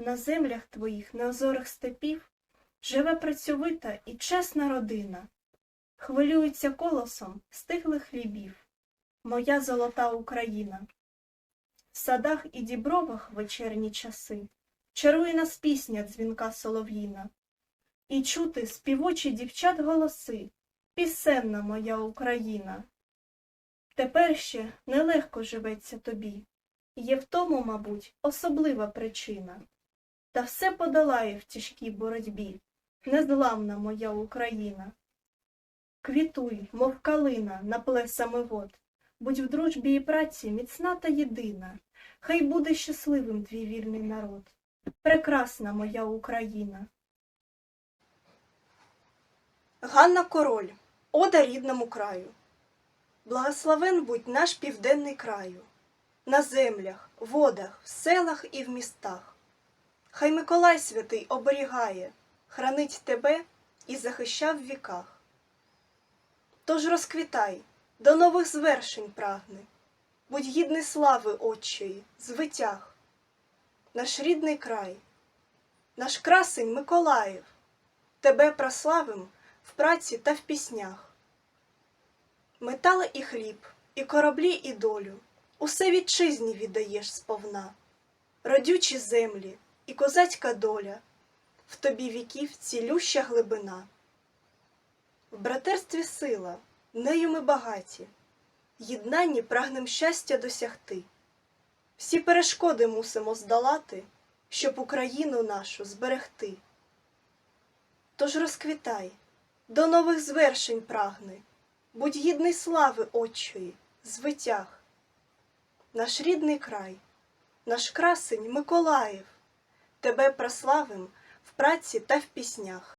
На землях твоїх неозорих степів живе працьовита і чесна родина, хвилюється колосом стиглих хлібів, моя золота Україна. В садах і дібровах вечірні часи чарує нас пісня дзвінка солов'їна, і чути співочі дівчат голоси, пісенна моя Україна. Тепер ще нелегко живеться тобі, є в тому, мабуть, особлива причина. Та все подолає в тяжкій боротьбі, незламна моя Україна. Квітуй, мов калина, на плесами вод, будь в дружбі і праці міцна та єдина, хай буде щасливим твій вільний народ. Прекрасна моя Україна. Ганна Король, Ода рідному краю. Благословен будь наш південний краю, на землях, водах, в селах і в містах. Хай Миколай святий оберігає, хранить тебе і захищав в віках. Тож розквітай, до нових звершень прагни, будь гідний слави отчої, звитяг. Наш рідний край, наш красень Миколаїв, тебе прославим в праці та в піснях. Метали і хліб, і кораблі, і долю, усе вітчизні віддаєш сповна, родючі землі і козацька доля, в тобі віків цілюща глибина. В братерстві сила, нею ми багаті, єднанні прагнем щастя досягти. Всі перешкоди мусимо здолати, щоб Україну нашу зберегти. Тож розквітай, до нових звершень прагни, будь гідний слави отчої, звитяг. Наш рідний край, наш красень Миколаїв, тебе прославим в праці та в піснях.